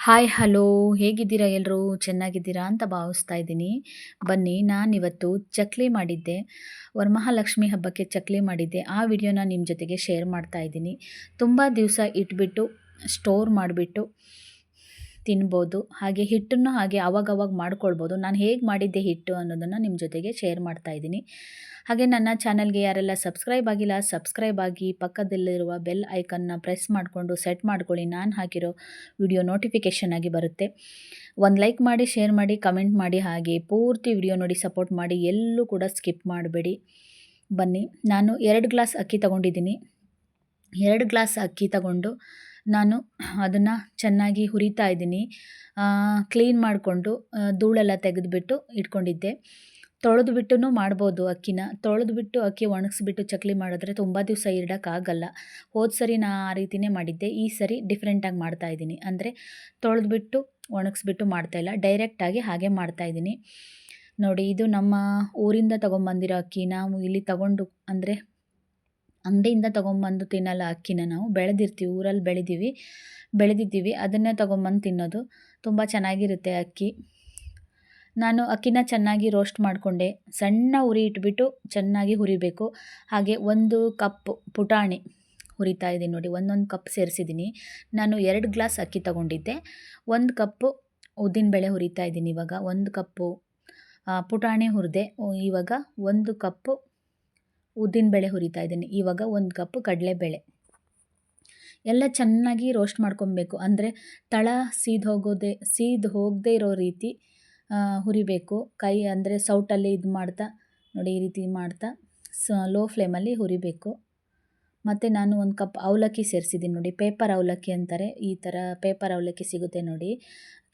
Hi, hello. ಹೇಗಿದ್ದೀರಾ ಎಲ್ಲರೂ ಚೆನ್ನಾಗಿದ್ದೀರಾ ಅಂತ ಭಾವಿಸ್ತಾ ಇದ್ದೀನಿ. ಬನ್ನಿ, ನಾನಿವತ್ತು ಚಕ್ಲಿ ಮಾಡಿದ್ದೆ. ವರಮಹಾಲಕ್ಷ್ಮಿ ಹಬ್ಬಕ್ಕೆ ಚಕ್ಲಿ ಮಾಡಿದ್ದೆ. ಆ ವಿಡಿಯೋನ ನಿಮ್ಮ ಜೊತೆಗೆ ಶೇರ್ ಮಾಡ್ತಾ ಇದ್ದೀನಿ. ತುಂಬ ದಿವಸ ಇಟ್ಬಿಟ್ಟು, ಸ್ಟೋರ್ ಮಾಡಿಬಿಟ್ಟು ತಿನ್ಬೋದು, ಹಾಗೆ ಹಿಟ್ಟನ್ನು ಹಾಗೆ ಅವಾಗವಾಗ ಮಾಡ್ಕೊಳ್ಬೋದು. ನಾನು ಹೇಗೆ ಮಾಡಿದ್ದೆ ಹಿಟ್ಟು ಅನ್ನೋದನ್ನು ನಿಮ್ಮ ಜೊತೆಗೆ ಶೇರ್ ಮಾಡ್ತಾ ಇದ್ದೀನಿ. ಹಾಗೆ ನನ್ನ ಚಾನಲ್ಗೆ ಯಾರೆಲ್ಲ ಸಬ್ಸ್ಕ್ರೈಬ್ ಆಗಿಲ್ಲ ಸಬ್ಸ್ಕ್ರೈಬ್ ಆಗಿ ಪಕ್ಕದಲ್ಲಿರುವ ಬೆಲ್ ಐಕನ್ನ ಪ್ರೆಸ್ ಮಾಡಿಕೊಂಡು ಸೆಟ್ ಮಾಡ್ಕೊಳ್ಳಿ. ನಾನು ಹಾಕಿರೋ ವಿಡಿಯೋ ನೋಟಿಫಿಕೇಷನ್ ಆಗಿ ಬರುತ್ತೆ. ಒಂದು ಲೈಕ್ ಮಾಡಿ ಶೇರ್ ಮಾಡಿ ಕಮೆಂಟ್ ಮಾಡಿ, ಹಾಗೆ ಪೂರ್ತಿ ವಿಡಿಯೋ ನೋಡಿ ಸಪೋರ್ಟ್ ಮಾಡಿ. ಎಲ್ಲೂ ಕೂಡ ಸ್ಕಿಪ್ ಮಾಡಬೇಡಿ. ಬನ್ನಿ. ನಾನು ಎರಡು ಗ್ಲಾಸ್ ಅಕ್ಕಿ ತಗೊಂಡಿದ್ದೀನಿ. ಎರಡು ಗ್ಲಾಸ್ ಅಕ್ಕಿ ತಗೊಂಡು ನಾನು ಅದನ್ನು ಚೆನ್ನಾಗಿ ಹುರಿತಾ ಇದ್ದೀನಿ. ಕ್ಲೀನ್ ಮಾಡಿಕೊಂಡು ಧೂಳೆಲ್ಲ ತೆಗೆದುಬಿಟ್ಟು ಇಟ್ಕೊಂಡಿದ್ದೆ. ತೊಳೆದು ಬಿಟ್ಟು ಮಾಡ್ಬೋದು ಅಕ್ಕಿನ. ತೊಳೆದು ಬಿಟ್ಟು ಅಕ್ಕಿ ಒಣಗಿಸ್ಬಿಟ್ಟು ಚಕ್ಲಿ ಮಾಡಿದ್ರೆ ತುಂಬ ದಿವಸ ಇಡೋಕ್ಕಾಗಲ್ಲ. ಹೋದ ಸರಿ ನಾ ಆ ರೀತಿಯೇ ಮಾಡಿದ್ದೆ. ಈ ಸರಿ ಡಿಫ್ರೆಂಟಾಗಿ ಮಾಡ್ತಾಯಿದ್ದೀನಿ ಅಂದರೆ ತೊಳೆದ್ಬಿಟ್ಟು, ಒಣಗಿಸ್ಬಿಟ್ಟು ಮಾಡ್ತಾಯಿಲ್ಲ ಡೈರೆಕ್ಟಾಗಿ ಹಾಗೆ ಮಾಡ್ತಾಯಿದ್ದೀನಿ ನೋಡಿ, ಇದು ನಮ್ಮ ಊರಿಂದ ತೊಗೊಂಬಂದಿರೋ ಅಕ್ಕಿ ನಾವು ಇಲ್ಲಿ ತಗೊಂಡು, ಅಂದರೆ ಅಂಗಡಿಯಿಂದ ತೊಗೊಂಬಂದು ತಿನ್ನಲ್ಲ ಅಕ್ಕಿನ ನಾವು. ಬೆಳೆದಿರ್ತೀವಿ, ಊರಲ್ಲಿ ಬೆಳೆದೀವಿ, ಬೆಳೆದಿದ್ದೀವಿ. ಅದನ್ನೇ ತೊಗೊಂಬಂದು ತಿನ್ನೋದು. ತುಂಬ ಚೆನ್ನಾಗಿರುತ್ತೆ ಅಕ್ಕಿ. ನಾನು ಅಕ್ಕಿನ ಚೆನ್ನಾಗಿ ರೋಸ್ಟ್ ಮಾಡಿಕೊಂಡೆ. ಸಣ್ಣ ಉರಿ ಇಟ್ಬಿಟ್ಟು ಚೆನ್ನಾಗಿ ಹುರಿಬೇಕು. ಹಾಗೆ ಒಂದು ಕಪ್ ಪುಟಾಣಿ ಹುರಿತಾ ಇದ್ದೀನಿ ನೋಡಿ. ಒಂದೊಂದು ಕಪ್ ಸೇರಿಸಿದ್ದೀನಿ. ನಾನು ಎರಡು ಗ್ಲಾಸ್ ಅಕ್ಕಿ ತಗೊಂಡಿದ್ದೆ. ಒಂದು ಕಪ್ಪು ಉದ್ದಿನಬೇಳೆ ಹುರಿತಾ ಇದ್ದೀನಿ ಇವಾಗ. ಒಂದು ಕಪ್ಪು ಪುಟಾಣಿ ಹುರಿದೆ. ಇವಾಗ ಒಂದು ಕಪ್ಪು ಉದ್ದಿನಬೇಳೆ ಹುರಿತಾ ಇದ್ದೀನಿ. ಇವಾಗ ಒಂದು ಕಪ್ ಕಡಲೆಬೇಳೆ. ಎಲ್ಲ ಚೆನ್ನಾಗಿ ರೋಸ್ಟ್ ಮಾಡ್ಕೊಬೇಕು. ಅಂದರೆ ತಳ ಸೀದು ಹೋಗೋದೇ, ಸೀದು ಹೋಗದೇ ಇರೋ ರೀತಿ ಹುರಿಬೇಕು. ಕೈ ಅಂದರೆ ಸೌಟಲ್ಲಿ ಇದು ಮಾಡ್ತಾ, ನೋಡಿ ಈ ರೀತಿ ಮಾಡ್ತಾ, ಸ ಲೋ ಫ್ಲೇಮಲ್ಲಿ ಹುರಿಬೇಕು. ಮತ್ತು ನಾನು ಒಂದು ಕಪ್ ಅವಲಕ್ಕಿ ಸೇರಿಸಿದ್ದೀನಿ ನೋಡಿ. ಪೇಪರ್ ಅವಲಕ್ಕಿ ಅಂತಾರೆ. ಈ ಥರ ಪೇಪರ್ ಅವಲಕ್ಕಿ ಸಿಗುತ್ತೆ ನೋಡಿ,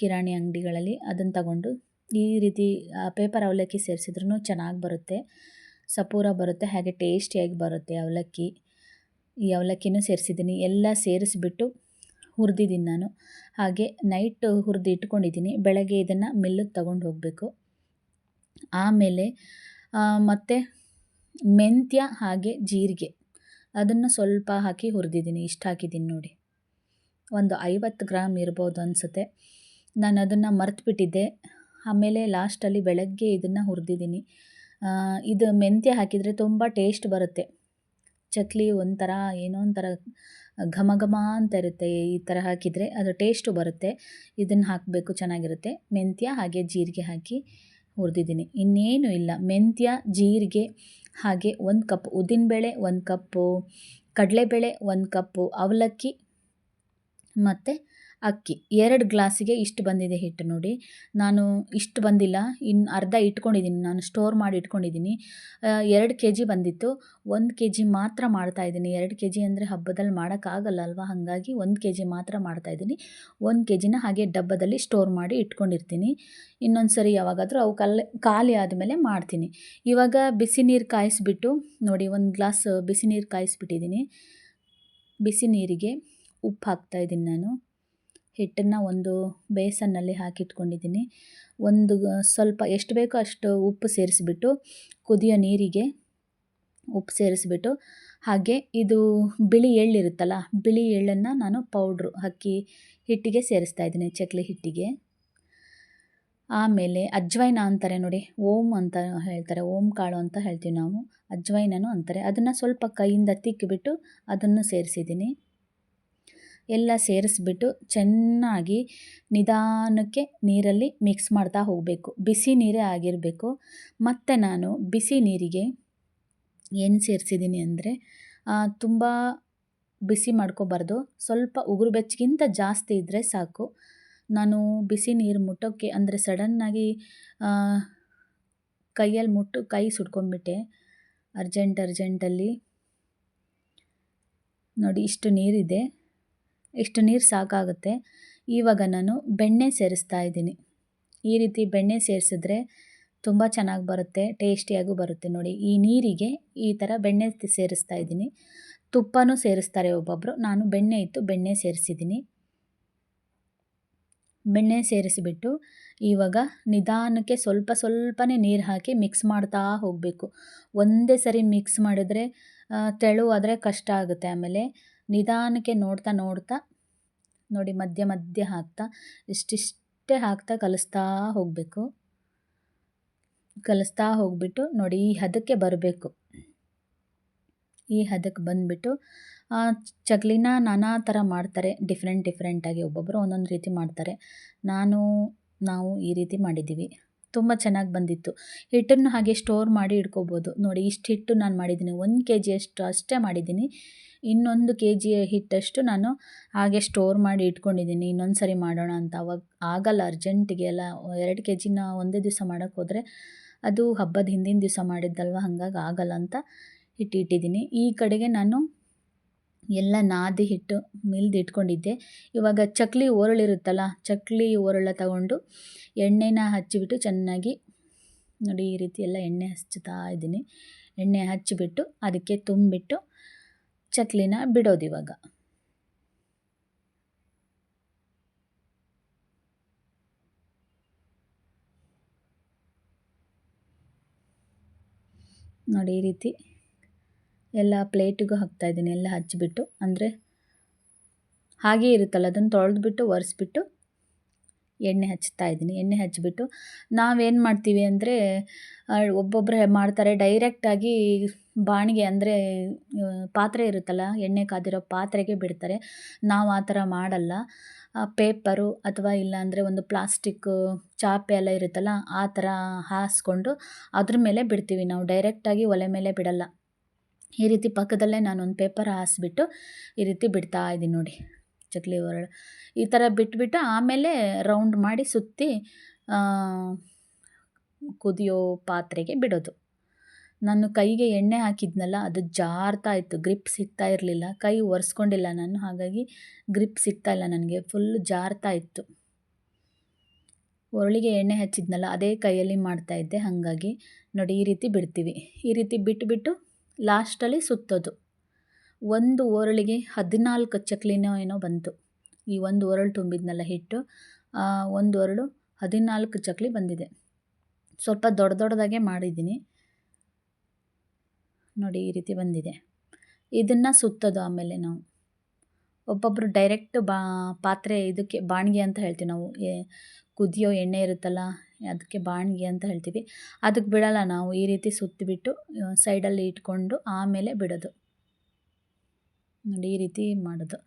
ಕಿರಾಣಿ ಅಂಗಡಿಗಳಲ್ಲಿ. ಅದನ್ನು ತಗೊಂಡು ಈ ರೀತಿ ಪೇಪರ್ ಅವಲಕ್ಕಿ ಸೇರಿಸಿದ್ರೂ ಚೆನ್ನಾಗಿ ಬರುತ್ತೆ. ಸಪೂರ ಬರುತ್ತೆ, ಹಾಗೆ ಟೇಸ್ಟಿಯಾಗಿ ಬರುತ್ತೆ. ಅವಲಕ್ಕಿ, ಈ ಅವಲಕ್ಕಿನೂ ಸೇರಿಸಿದ್ದೀನಿ. ಎಲ್ಲ ಸೇರಿಸ್ಬಿಟ್ಟು ಹುರಿದಿದ್ದೀನಿ ನಾನು. ಹಾಗೆ ನೈಟ್ ಹುರಿದು ಇಟ್ಕೊಂಡಿದ್ದೀನಿ. ಬೆಳಗ್ಗೆ ಇದನ್ನು ಮಿಲ್ಲಿಗೆ ತಗೊಂಡು ಹೋಗಬೇಕು. ಆಮೇಲೆ ಮತ್ತು ಮೆಂತ್ಯ ಹಾಗೆ ಜೀರಿಗೆ. ಅದನ್ನು ಸ್ವಲ್ಪ ಹಾಕಿ ಹುರಿದಿದ್ದೀನಿ. ಇಷ್ಟು ಹಾಕಿದ್ದೀನಿ ನೋಡಿ. ಒಂದು ಐವತ್ತು ಗ್ರಾಮ್ ಇರ್ಬೋದು ಅನಿಸುತ್ತೆ. ನಾನು ಅದನ್ನು ಮರೆತುಬಿಟ್ಟಿದ್ದೆ. ಆಮೇಲೆ ಲಾಸ್ಟಲ್ಲಿ ಬೆಳಗ್ಗೆ ಇದನ್ನು ಹುರಿದಿದ್ದೀನಿ. ಇದು ಮೆಂತ್ಯ ಹಾಕಿದರೆ ತುಂಬ ಟೇಸ್ಟ್ ಬರುತ್ತೆ. ಚಕ್ಲಿ ಒಂಥರ ಏನೋ ಒಂಥರ ಘಮ ಘಮ ಅಂತ ಇರುತ್ತೆ ಈ ಥರ ಹಾಕಿದರೆ ಅದು ಟೇಸ್ಟು ಬರುತ್ತೆ. ಇದನ್ನು ಹಾಕಬೇಕು, ಚೆನ್ನಾಗಿರುತ್ತೆ. ಮೆಂತ್ಯ ಹಾಗೆ ಜೀರಿಗೆ ಹಾಕಿ ಹುರಿದಿದ್ದೀನಿ. ಇನ್ನೇನು ಇಲ್ಲ. ಮೆಂತ್ಯ, ಜೀರಿಗೆ ಹಾಗೆ ಒಂದು ಕಪ್ ಉದ್ದಿನಬೇಳೆ, ಒಂದು ಕಪ್ಪು ಕಡಲೆಬೇಳೆ, ಒಂದು ಕಪ್ಪು ಅವಲಕ್ಕಿ ಮತ್ತು ಅಕ್ಕಿ, ಎರಡು ಗ್ಲಾಸಿಗೆ ಇಷ್ಟು ಬಂದಿದೆ ಹಿಟ್ಟು ನೋಡಿ. ನಾನು ಇಷ್ಟು ಬಂದಿಲ್ಲ ಇನ್ನು ಅರ್ಧ ಇಟ್ಕೊಂಡಿದ್ದೀನಿ ನಾನು ಸ್ಟೋರ್ ಮಾಡಿ ಇಟ್ಕೊಂಡಿದ್ದೀನಿ ಎರಡು ಕೆ ಜಿ ಬಂದಿತ್ತು. ಒಂದು ಕೆ ಜಿ ಮಾತ್ರ ಮಾಡ್ತಾಯಿದ್ದೀನಿ ಎರಡು ಕೆ ಜಿ ಅಂದರೆ ಹಬ್ಬದಲ್ಲಿ ಮಾಡೋಕ್ಕಾಗಲ್ಲ ಅಲ್ವಾ? ಹಾಗಾಗಿ ಒಂದು ಕೆ ಜಿ ಮಾತ್ರ ಮಾಡ್ತಾಯಿದ್ದೀನಿ ಒಂದು ಕೆ ಜಿನ ಹಾಗೆ ಡಬ್ಬದಲ್ಲಿ ಸ್ಟೋರ್ ಮಾಡಿ ಇಟ್ಕೊಂಡಿರ್ತೀನಿ. ಇನ್ನೊಂದು ಸರಿ ಯಾವಾಗಾದರೂ ಅವು ಕಲ್, ಖಾಲಿ ಆದಮೇಲೆ ಮಾಡ್ತೀನಿ. ಇವಾಗ ಬಿಸಿ ನೀರು ಕಾಯಿಸ್ಬಿಟ್ಟು, ನೋಡಿ ಒಂದು ಗ್ಲಾಸ್ ಬಿಸಿ ನೀರು ಕಾಯಿಸ್ಬಿಟ್ಟಿದ್ದೀನಿ ಬಿಸಿ ನೀರಿಗೆ ಉಪ್ಪು ಹಾಕ್ತಾಯಿದ್ದೀನಿ ನಾನು. ಹಿಟ್ಟನ್ನು ಒಂದು ಬೇಸನ್ನಲ್ಲಿ ಹಾಕಿಟ್ಕೊಂಡಿದ್ದೀನಿ. ಒಂದು ಸ್ವಲ್ಪ ಎಷ್ಟು ಬೇಕೋ ಅಷ್ಟು ಉಪ್ಪು ಸೇರಿಸ್ಬಿಟ್ಟು, ಕುದಿಯೋ ನೀರಿಗೆ ಉಪ್ಪು ಸೇರಿಸ್ಬಿಟ್ಟು, ಹಾಗೆ ಇದು ಬಿಳಿ ಎಳ್ಳಿರುತ್ತಲ್ಲ ಬಿಳಿ ಎಳ್ಳನ್ನು ನಾನು ಪೌಡ್ರು ಅಕ್ಕಿ ಹಿಟ್ಟಿಗೆ ಸೇರಿಸ್ತಾ ಇದ್ದೀನಿ, ಚಕ್ಲಿ ಹಿಟ್ಟಿಗೆ. ಆಮೇಲೆ ಅಜ್ವೈನ ಅಂತಾರೆ ನೋಡಿ ಓಮ್ ಅಂತ ಹೇಳ್ತಾರೆ ಓಮ್ ಕಾಳು ಅಂತ ಹೇಳ್ತೀವಿ ನಾವು, ಅಜ್ವೈನನು ಅಂತಾರೆ. ಅದನ್ನು ಸ್ವಲ್ಪ ಕೈಯಿಂದ ತಿಕ್ಕಿಬಿಟ್ಟು ಅದನ್ನು ಸೇರಿಸಿದ್ದೀನಿ. ಎಲ್ಲ ಸೇರಿಸ್ಬಿಟ್ಟು ಚೆನ್ನಾಗಿ ನಿಧಾನಕ್ಕೆ ನೀರಲ್ಲಿ ಮಿಕ್ಸ್ ಮಾಡ್ತಾ ಹೋಗಬೇಕು. ಬಿಸಿ ನೀರೇ ಆಗಿರಬೇಕು. ಮತ್ತು ನಾನು ಬಿಸಿ ನೀರಿಗೆ ಏನು ಸೇರಿಸಿದ್ದೀನಿ ಅಂದರೆ ತುಂಬ ಬಿಸಿ ಮಾಡ್ಕೋಬಾರ್ದು. ಸ್ವಲ್ಪ ಉಗುರು ಬೆಚ್ಚಗಿಂತ ಜಾಸ್ತಿ ಇದ್ದರೆ ಸಾಕು. ನಾನು ಬಿಸಿ ನೀರು ಮುಟ್ಟೋಕ್ಕೆ ಅಂದರೆ ಸಡನ್ನಾಗಿ ಕೈಯಲ್ಲಿ ಮುಟ್ಟು, ಕೈ ಸುಟ್ಕೊಂಡ್ಬಿಟ್ಟೆ. ಅರ್ಜೆಂಟ್, ಅರ್ಜೆಂಟಲ್ಲಿ ನೋಡಿ ಇಷ್ಟು ನೀರಿದೆ. ಇಷ್ಟು ನೀರು ಸಾಕಾಗುತ್ತೆ. ಇವಾಗ ನಾನು ಬೆಣ್ಣೆ ಸೇರಿಸ್ತಾ ಇದ್ದೀನಿ. ಈ ರೀತಿ ಬೆಣ್ಣೆ ಸೇರಿಸಿದ್ರೆ ತುಂಬ ಚೆನ್ನಾಗಿ ಬರುತ್ತೆ, ಟೇಸ್ಟಿಯಾಗೂ ಬರುತ್ತೆ ನೋಡಿ. ಈ ನೀರಿಗೆ ಈ ಥರ ಬೆಣ್ಣೆ ಸೇರಿಸ್ತಾ ಇದ್ದೀನಿ. ತುಪ್ಪನೂ ಸೇರಿಸ್ತಾರೆ ಒಬ್ಬೊಬ್ಬರು ನಾನು ಬೆಣ್ಣೆ ಇತ್ತು ಬೆಣ್ಣೆ ಸೇರಿಸಿದ್ದೀನಿ. ಬೆಣ್ಣೆ ಸೇರಿಸಿಬಿಟ್ಟು ಇವಾಗ ನಿಧಾನಕ್ಕೆ ಸ್ವಲ್ಪ ಸ್ವಲ್ಪನೇ ನೀರು ಹಾಕಿ ಮಿಕ್ಸ್ ಮಾಡ್ತಾ ಹೋಗಬೇಕು. ಒಂದೇ ಸರಿ ಮಿಕ್ಸ್ ಮಾಡಿದ್ರೆ ತೆಳುವಾದರೆ ಕಷ್ಟ ಆಗುತ್ತೆ ಆಮೇಲೆ. ನಿಧಾನಕ್ಕೆ ನೋಡ್ತಾ ನೋಡ್ತಾ, ನೋಡಿ ಮಧ್ಯ ಮಧ್ಯ ಹಾಕ್ತಾ, ಇಷ್ಟಿಷ್ಟೇ ಹಾಕ್ತಾ ಕಲಿಸ್ತಾ ಹೋಗಬೇಕು. ಕಲಿಸ್ತಾ ಹೋಗ್ಬಿಟ್ಟು ನೋಡಿ ಈ ಹದಕ್ಕೆ ಬರಬೇಕು. ಈ ಹದಕ್ಕೆ ಬಂದುಬಿಟ್ಟು ಚಕ್ಲಿನ ನಾನಾ ಥರ ಮಾಡ್ತಾರೆ, ಡಿಫ್ರೆಂಟ್ ಡಿಫ್ರೆಂಟಾಗಿ ಒಬ್ಬೊಬ್ಬರು ಒಂದೊಂದು ರೀತಿ ಮಾಡ್ತಾರೆ. ನಾನು, ನಾವು ಈ ರೀತಿ ಮಾಡಿದ್ದೀವಿ. ತುಂಬ ಚೆನ್ನಾಗಿ ಬಂದಿತ್ತು. ಹಿಟ್ಟನ್ನು ಹಾಗೆ ಸ್ಟೋರ್ ಮಾಡಿ ಇಟ್ಕೋಬೋದು. ನೋಡಿ, ಇಷ್ಟು ಹಿಟ್ಟು ನಾನು ಮಾಡಿದ್ದೀನಿ. ಒಂದು ಕೆ ಜಿಯಷ್ಟು ಅಷ್ಟೇ ಮಾಡಿದ್ದೀನಿ. ಇನ್ನೊಂದು ಕೆ ಜಿ ಹಿಟ್ಟಷ್ಟು ನಾನು ಹಾಗೆ ಸ್ಟೋರ್ ಮಾಡಿ ಇಟ್ಕೊಂಡಿದ್ದೀನಿ. ಇನ್ನೊಂದು ಸರಿ ಮಾಡೋಣ ಅಂತ. ಅವಾಗ ಆಗಲ್ಲ ಅರ್ಜೆಂಟಿಗೆ ಎಲ್ಲ ಎರಡು ಕೆ ಜಿನ ಒಂದೇ ದಿವಸ ಮಾಡೋಕ್ಕೆ ಹೋದರೆ ಅದು ಹಬ್ಬದ ಹಿಂದಿನ ದಿವಸ ಮಾಡಿದ್ದಲ್ವ? ಹಾಗಾಗಿ ಆಗಲ್ಲ ಅಂತ ಹಿಟ್ಟು ಇಟ್ಟಿದ್ದೀನಿ ಈ ಕಡೆಗೆ ನಾನು ಎಲ್ಲ ನಾದಿ ಹಿಟ್ಟು ಮಿಲ್ದು ಇಟ್ಕೊಂಡಿದ್ದೆ. ಇವಾಗ ಚಕ್ಲಿ ಒರಳಿರುತ್ತಲ್ಲ ಚಕ್ಲಿ ಒರಳ ತಗೊಂಡು ಎಣ್ಣೆನ ಹಚ್ಚಿಬಿಟ್ಟು ಚೆನ್ನಾಗಿ ನೋಡಿ ಈ ರೀತಿ ಎಲ್ಲ ಎಣ್ಣೆ ಹಚ್ತಾ ಇದ್ದೀನಿ. ಎಣ್ಣೆ ಹಚ್ಚಿಬಿಟ್ಟು ಅದಕ್ಕೆ ತುಂಬಿಟ್ಟು ಚಕ್ಲಿನ ಬಿಡೋದು ಇವಾಗ. ನೋಡಿ ಈ ರೀತಿ ಎಲ್ಲ ಪ್ಲೇಟಿಗೂ ಹಾಕ್ತಾಯಿದ್ದೀನಿ ಎಲ್ಲ ಹಚ್ಚಿಬಿಟ್ಟು. ಅಂದರೆ ಹಾಗೇ ಇರುತ್ತಲ್ಲ, ಅದನ್ನು ತೊಳೆದ್ಬಿಟ್ಟು, ಒರೆಸ್ಬಿಟ್ಟು ಎಣ್ಣೆ ಹಚ್ತಾ ಇದ್ದೀನಿ. ಎಣ್ಣೆ ಹಚ್ಚಿಬಿಟ್ಟು ನಾವೇನು ಮಾಡ್ತೀವಿ ಅಂದರೆ ಒಬ್ಬೊಬ್ಬರು ಮಾಡ್ತಾರೆ. ಡೈರೆಕ್ಟಾಗಿ ಬಾಣಿಗೆ ಅಂದರೆ ಪಾತ್ರೆ ಇರುತ್ತಲ್ಲ, ಎಣ್ಣೆ ಕಾದಿರೋ ಪಾತ್ರೆಗೆ ಬಿಡ್ತಾರೆ. ನಾವು ಆ ಥರ ಮಾಡಲ್ಲ. ಪೇಪರು ಅಥವಾ ಇಲ್ಲಾಂದರೆ ಒಂದು ಪ್ಲಾಸ್ಟಿಕ್ಕು ಚಾಪೆ ಎಲ್ಲ ಇರುತ್ತಲ್ಲ, ಆ ಥರ ಹಾಸ್ಕೊಂಡು ಅದ್ರ ಮೇಲೆ ಬಿಡ್ತೀವಿ ನಾವು. ಡೈರೆಕ್ಟಾಗಿ ಒಲೆ ಮೇಲೆ ಬಿಡಲ್ಲ. ಈ ರೀತಿ ಪಕ್ಕದಲ್ಲೇ ನಾನೊಂದು ಪೇಪರ್ ಹಾಸ್ಬಿಟ್ಟು ಈ ರೀತಿ ಬಿಡ್ತಾ ಇದ್ದೀನಿ ನೋಡಿ, ಚಕ್ಲಿ ಒರಳು. ಈ ಥರ ಬಿಟ್ಬಿಟ್ಟು ಆಮೇಲೆ ರೌಂಡ್ ಮಾಡಿ ಸುತ್ತಿ ಕುದಿಯೋ ಪಾತ್ರೆಗೆ ಬಿಡೋದು. ನಾನು ಕೈಗೆ ಎಣ್ಣೆ ಹಾಕಿದ್ನಲ್ಲ, ಅದು ಜಾರ್ತಾ ಇತ್ತು, ಗ್ರಿಪ್ ಸಿಗ್ತಾ ಇರಲಿಲ್ಲ. ಕೈ ಒರೆಸ್ಕೊಂಡಿಲ್ಲ ನಾನು, ಹಾಗಾಗಿ ಗ್ರಿಪ್ ಸಿಗ್ತಾ ಇಲ್ಲ ನನಗೆ, ಫುಲ್ ಜಾರ್ತಾ ಇತ್ತು. ಒರಳಿಗೆ ಎಣ್ಣೆ ಹಚ್ಚಿದ್ನಲ್ಲ, ಅದೇ ಕೈಯಲ್ಲಿ ಮಾಡ್ತಾಯಿದ್ದೆ ಹಾಗಾಗಿ ನೋಡಿ ಈ ರೀತಿ ಬಿಡ್ತೀವಿ. ಈ ರೀತಿ ಬಿಟ್ಟುಬಿಟ್ಟು ಲಾಸ್ಟಲ್ಲಿ ಸುತ್ತೋದು. ಒಂದು ಒರಳಿಗೆ ಹದಿನಾಲ್ಕು ಚಕ್ಲಿನೋ ಏನೋ ಬಂತು. ಈ ಒಂದು ಒರಳು ತುಂಬಿದ್ನಲ್ಲ ಹಿಟ್ಟು ಒಂದು ಒರಳು ಹದಿನಾಲ್ಕು ಚಕ್ಲಿ ಬಂದಿದೆ. ಸ್ವಲ್ಪ ದೊಡ್ಡ ದೊಡ್ಡದಾಗೆ ಮಾಡಿದ್ದೀನಿ. ನೋಡಿ, ಈ ರೀತಿ ಬಂದಿದೆ. ಇದನ್ನು ಸುತ್ತೋದು ಆಮೇಲೆ ನಾವು. ಒಬ್ಬೊಬ್ಬರು ಡೈರೆಕ್ಟ್ ಬಾ, ಪಾತ್ರೆ ಇದಕ್ಕೆ, ಬಾಣಿಗೆ ಅಂತ ಹೇಳ್ತೀವಿ ನಾವು. ಕುದಿಯೋ ಎಣ್ಣೆ ಇರುತ್ತಲ್ಲ, ಅದಕ್ಕೆ ಬಾಣಿಗೆ ಅಂತ ಹೇಳ್ತೀವಿ. ಅದಕ್ಕೆ ಬಿಡೋಲ್ಲ ನಾವು, ಈ ರೀತಿ ಸುತ್ತಿಬಿಟ್ಟು ಸೈಡಲ್ಲಿ ಇಟ್ಕೊಂಡು ಆಮೇಲೆ ಬಿಡೋದು. ನೋಡಿ, ಈ ರೀತಿ ಮಾಡೋದು.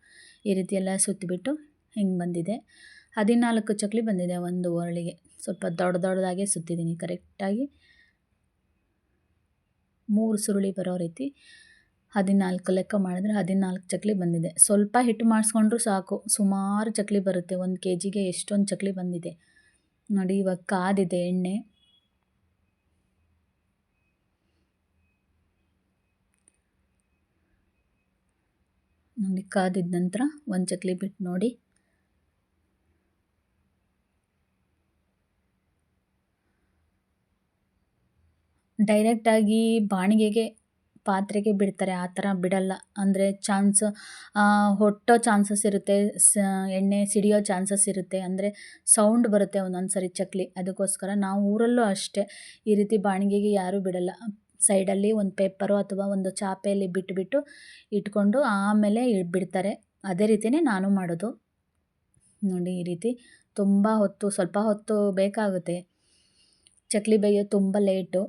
ಈ ರೀತಿ ಎಲ್ಲ ಸುತ್ತಿಬಿಟ್ಟು ಹಿಂಗೆ ಬಂದಿದೆ. ಹದಿನಾಲ್ಕು ಚಕ್ಲಿ ಬಂದಿದೆ ಒಂದು ಒರಳಿಗೆ. ಸ್ವಲ್ಪ ದೊಡ್ಡ ದೊಡ್ಡದಾಗೆ ಸುತ್ತಿದ್ದೀನಿ ಕರೆಕ್ಟಾಗಿ. ಮೂರು ಸುರುಳಿ ಬರೋ ರೀತಿ. ಹದಿನಾಲ್ಕು ಲೆಕ್ಕ ಮಾಡಿದ್ರೆ ಹದಿನಾಲ್ಕು ಚಕ್ಲಿ ಬಂದಿದೆ. ಸ್ವಲ್ಪ ಹಿಟ್ಟು ಮಾಡಿಸ್ಕೊಂಡ್ರೂ ಸಾಕು. ಸುಮಾರು ಚಕ್ಲಿ ಬರುತ್ತೆ. ಒಂದು ಕೆ ಜಿಗೆ ಎಷ್ಟೊಂದು ಚಕ್ಲಿ ಬಂದಿದೆ. ನೋಡಿ, ಇವಾಗ ಕಾದಿದೆ ಎಣ್ಣೆ. ನೋಡಿ, ಕಾದಿದ ನಂತರ ಒಂದು ಚಕ್ಲಿ ಬಿಟ್ಟು ನೋಡಿ. ಡೈರೆಕ್ಟಾಗಿ ಬಾಣಿಗೆಗೆ ಪಾತ್ರೆಗೆ ಬಿಡ್ತಾರೆ, ಆ ಥರ ಬಿಡಲ್ಲ. ಅಂದರೆ ಚಾನ್ಸ್ ಹೊಟ್ಟೋ ಚಾನ್ಸಸ್ ಇರುತ್ತೆ, ಸ, ಎಣ್ಣೆ ಸಿಡಿಯೋ ಚಾನ್ಸಸ್ ಇರುತ್ತೆ. ಅಂದರೆ ಸೌಂಡ್ ಬರುತ್ತೆ ಒಂದೊಂದು ಸರಿ ಚಕ್ಲಿ. ಅದಕ್ಕೋಸ್ಕರ ನಾವು ಊರಲ್ಲೂ ಅಷ್ಟೇ ಈ ರೀತಿ ಬಾಣಿಗೆಗೆ ಯಾರೂ ಬಿಡಲ್ಲ. ಸೈಡಲ್ಲಿ ಒಂದು ಪೇಪರು ಅಥವಾ ಒಂದು ಚಾಪೆಯಲ್ಲಿ ಬಿಟ್ಟುಬಿಟ್ಟು ಇಟ್ಕೊಂಡು ಆಮೇಲೆ ಬಿಡ್ತಾರೆ. ಅದೇ ರೀತಿಯೇ ನಾನು ಮಾಡೋದು. ನೋಡಿ ಈ ರೀತಿ ತುಂಬ ಹೊತ್ತು, ಸ್ವಲ್ಪ ಹೊತ್ತು ಬೇಕಾಗುತ್ತೆ. ಚಕ್ಲಿ ಬೇಯೋದು ತುಂಬ ಲೇಟು.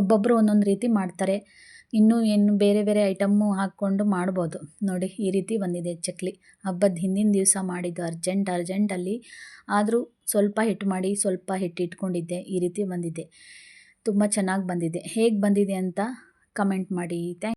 ಒಬ್ಬೊಬ್ಬರು ಒಂದೊಂದು ರೀತಿ ಮಾಡ್ತಾರೆ. ಇನ್ನೂ ಏನು ಬೇರೆ ಬೇರೆ ಐಟಮ್ಮು ಹಾಕ್ಕೊಂಡು ಮಾಡ್ಬೋದು. ನೋಡಿ, ಈ ರೀತಿ ಬಂದಿದೆ ಚಕ್ಲಿ. ಹಬ್ಬದ ಹಿಂದಿನ ದಿವಸ ಮಾಡಿದ್ದು ಅರ್ಜೆಂಟ್ ಅರ್ಜೆಂಟಲ್ಲಿ ಆದರೂ ಸ್ವಲ್ಪ ಹಿಟ್ಟು ಮಾಡಿ ಸ್ವಲ್ಪ ಹಿಟ್ಟು ಇಟ್ಕೊಂಡಿದ್ದೆ. ಈ ರೀತಿ ಬಂದಿದೆ. ತುಂಬ ಚೆನ್ನಾಗಿ ಬಂದಿದೆ. ಹೇಗೆ ಬಂದಿದೆ ಅಂತ ಕಮೆಂಟ್ ಮಾಡಿ. ಥ್ಯಾಂಕ್